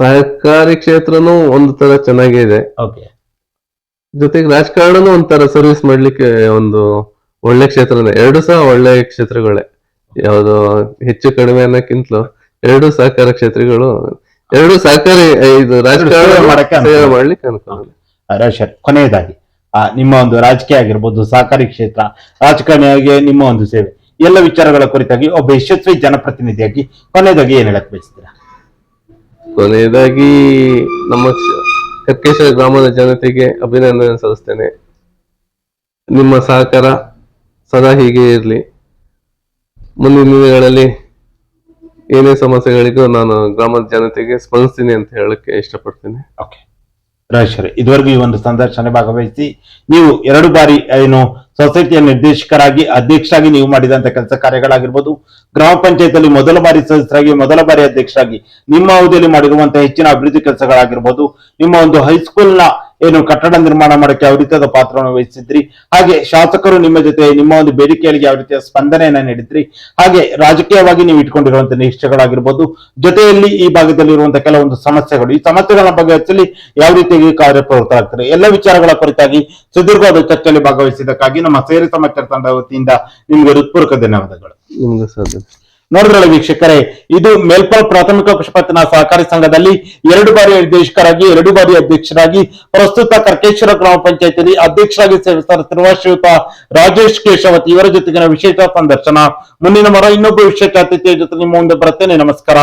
ಸಹಕಾರಿ ಕ್ಷೇತ್ರನೂ ಒಂದು ತರ ಚೆನ್ನಾಗಿದೆ ಓಕೆ. ಜೊತೆಗೆ ರಾಜಕಾರಣನೂ ಒಂಥರ ಸರ್ವಿಸ್ ಮಾಡ್ಲಿಕ್ಕೆ ಒಂದು ಒಳ್ಳೆ ಕ್ಷೇತ್ರನೇ. ಎರಡು ಸಹ ಒಳ್ಳೆ ಕ್ಷೇತ್ರಗಳೇ. ಯಾವುದು ಹೆಚ್ಚು ಕಡಿಮೆ ಅನ್ನೋಕ್ಕಿಂತಲೂ ಎರಡು ಸಹಕಾರ ಕ್ಷೇತ್ರಗಳು ಎರಡು ಸಹಕಾರಿ ಇದು ರಾಜಕಾರಣ ಮಾಡಕ್ಕೆ. ಸೇವೆ ಮಾಡ್ಲಿಕ್ಕೆ ಅನುಕೂಲ. ಕೊನೆಯದಾಗಿ ಆ, ನಿಮ್ಮ ಒಂದು ರಾಜಕೀಯ ಆಗಿರ್ಬೋದು ಸಹಕಾರಿ ಕ್ಷೇತ್ರ ರಾಜಕಾರಣಿಯಾಗಿ ನಿಮ್ಮ ಒಂದು ಸೇವೆ. ಎಲ್ಲ ವಿಚಾರಗಳ ಕುರಿತಾಗಿ ಒಬ್ಬ ಯಶಸ್ವಿ ಜನಪ್ರತಿನಿಧಿಯಾಗಿ ಕೊನೆಯದಾಗಿ ಏನ್ ಹೇಳಕ್ ಬಯಸ್ತೀರಾ? ಕೊನೆಯದಾಗಿ ನಮ್ಮ ಕಕ್ಕೇಶ್ವರ ಗ್ರಾಮದ ಜನತೆಗೆ ಅಭಿನಂದನೆ ಸಲ್ಲಿಸ್ತೇನೆ. ನಿಮ್ಮ ಸಹಕಾರ ಸದಾ ಹೀಗೆ ಇರಲಿ. ಮುಂದಿನ ದಿನಗಳಲ್ಲಿ ಏನೇ ಸಮಸ್ಯೆಗಳಿಗೂ ನಾನು ಗ್ರಾಮದ ಜನತೆಗೆ ಸ್ಪಂದಿಸ್ತೀನಿ ಅಂತ ಹೇಳಕ್ಕೆ ಇಷ್ಟಪಡ್ತೀನಿ. ಓಕೆ. ಇದುವರೆಗೂ ಈ ಒಂದು ಸಂದರ್ಶನ ಭಾಗವಹಿಸಿ ನೀವು ಎರಡು ಬಾರಿ ಏನು ಸೊಸೈಟಿಯ ನಿರ್ದೇಶಕರಾಗಿ, ಅಧ್ಯಕ್ಷರಾಗಿ ನೀವು ಮಾಡಿದಂತ ಕೆಲಸ ಕಾರ್ಯಗಳಾಗಿರ್ಬೋದು. ಗ್ರಾಮ ಪಂಚಾಯತ್ ಮೊದಲ ಬಾರಿ ಸದಸ್ಯರಾಗಿ, ಮೊದಲ ಬಾರಿ ಅಧ್ಯಕ್ಷರಾಗಿ ನಿಮ್ಮ ಅವಧಿಯಲ್ಲಿ ಮಾಡಿರುವಂತಹ ಹೆಚ್ಚಿನ ಅಭಿವೃದ್ಧಿ ಕೆಲಸಗಳಾಗಿರ್ಬೋದು. ನಿಮ್ಮ ಒಂದು ಹೈಸ್ಕೂಲ್ನ ಏನು ಕಟ್ಟಡ ನಿರ್ಮಾಣ ಮಾಡಕ್ಕೆ ಯಾವ ರೀತಿಯಾದ ಪಾತ್ರವನ್ನು ವಹಿಸಿದ್ರಿ? ಹಾಗೆ ಶಾಸಕರು ನಿಮ್ಮ ಜೊತೆ ನಿಮ್ಮ ಒಂದು ಬೇಡಿಕೆಗಳಿಗೆ ಯಾವ ರೀತಿಯ ಸ್ಪಂದನೆಯನ್ನ ನೀಡಿದ್ರಿ? ಹಾಗೆ ರಾಜಕೀಯವಾಗಿ ನೀವು ಇಟ್ಕೊಂಡಿರುವಂತಹ ನಿರೀಕ್ಷೆಗಳಾಗಿರ್ಬೋದು, ಜೊತೆಯಲ್ಲಿ ಈ ಭಾಗದಲ್ಲಿ ಇರುವಂತಹ ಕೆಲವೊಂದು ಸಮಸ್ಯೆಗಳು, ಈ ಸಮಸ್ಯೆಗಳ ಹಚ್ಚಲಿ ಯಾವ ರೀತಿಯಾಗಿ ಕಾರ್ಯಪ್ರವೃತ್ತರಾಗ್ತಾರೆ? ಎಲ್ಲ ವಿಚಾರಗಳ ಕುರಿತಾಗಿ ಸುದೀರ್ಘವಾದ ಚರ್ಚೆಯಲ್ಲಿ ಭಾಗವಹಿಸಿದ್ದಕ್ಕಾಗಿ ನಮ್ಮ ಸೇರಿ ಸಮಾಚಾರ ತಂಡ ವತಿಯಿಂದ ನಿಮ್ಗೆ ಹೃತ್ಪೂರ್ವಕ ಧನ್ಯವಾದಗಳು. ನಿಮ್ಗೆ ಸಾಧ್ಯ ನೋಡಿದ್ರಲ್ಲ ವೀಕ್ಷಕರೇ, ಇದು ಮೇಲ್ಪಾಲ್ ಪ್ರಾಥಮಿಕ ಪಶುಪತಿನ ಸಹಕಾರಿ ಸಂಘದಲ್ಲಿ ಎರಡು ಬಾರಿ ನಿರ್ದೇಶಕರಾಗಿ, ಎರಡು ಬಾರಿ ಅಧ್ಯಕ್ಷರಾಗಿ, ಪ್ರಸ್ತುತ ಕರ್ಕೇಶ್ವರ ಗ್ರಾಮ ಪಂಚಾಯತಿಯಲ್ಲಿ ಅಧ್ಯಕ್ಷರಾಗಿ ಸೇವಿಸುತ್ತಿರುವ ಶ್ರೀಯುತ ರಾಜೇಶ್ ಕೇಶವತ್ ಇವರ ಜೊತೆಗಿನ ವಿಶೇಷ ಸಂದರ್ಶನ. ಮುಂದಿನ ಮರ ಇನ್ನೊಬ್ಬ ವಿಶೇಷ ಅತಿಥಿಯ ಜೊತೆ ನಿಮ್ಮ ಮುಂದೆ ಬರುತ್ತೇನೆ. ನಮಸ್ಕಾರ.